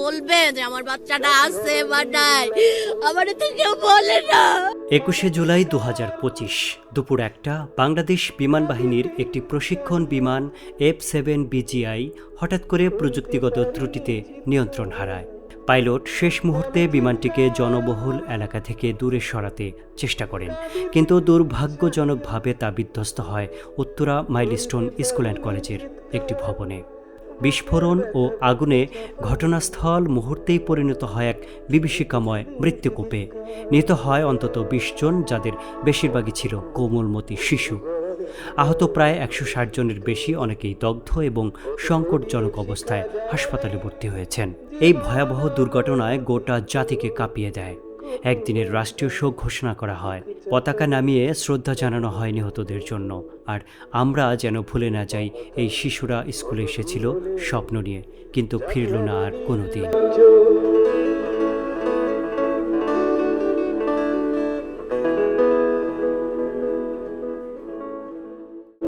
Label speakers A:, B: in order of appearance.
A: বলবে যে আমার বাচ্চাটা আছে বা নাই। আমার তো কেউ বলে না।
B: একুশে জুলাই দু পঁচিশ, দুপুর একটা, বাংলাদেশ বিমান বাহিনীর একটি প্রশিক্ষণ বিমান এফ সেভেন বিজিআই হঠাৎ করে প্রযুক্তিগত ত্রুটিতে নিয়ন্ত্রণ হারায়। পাইলট শেষ মুহূর্তে বিমানটিকে জনবহুল এলাকা থেকে দূরে সরাতে চেষ্টা করেন, কিন্তু দুর্ভাগ্যজনকভাবে তা বিধ্বস্ত হয় উত্তরা মাইলস্টোন স্কুল অ্যান্ড কলেজের একটি ভবনে। বিস্ফোরণ ও আগুনে ঘটনাস্থল মুহূর্তেই পরিণত হয় এক বিভীষিকাময় মৃত্যুকূপে। নিহত হয় অন্তত বিশ জন, যাদের বেশিরভাগই ছিল কোমলমতি শিশু। আহত প্রায় একশো ষাট জনের বেশি অনেকেই দগ্ধ এবং সংকটজনক অবস্থায় হাসপাতালে ভর্তি হয়েছেন। এই ভয়াবহ দুর্ঘটনায় গোটা জাতিকে কাঁপিয়ে দেয়। একদিনের রাষ্ট্রীয় শোক ঘোষণা করা হয়। পতাকা নামিয়ে শ্রদ্ধা জানানো হয় নিহতদের জন্য। আর আমরা যেন ভুলে না যাই, এই শিশুরা স্কুলে এসেছিল স্বপ্ন নিয়ে, কিন্তু ফিরল না আর কোনোদিন।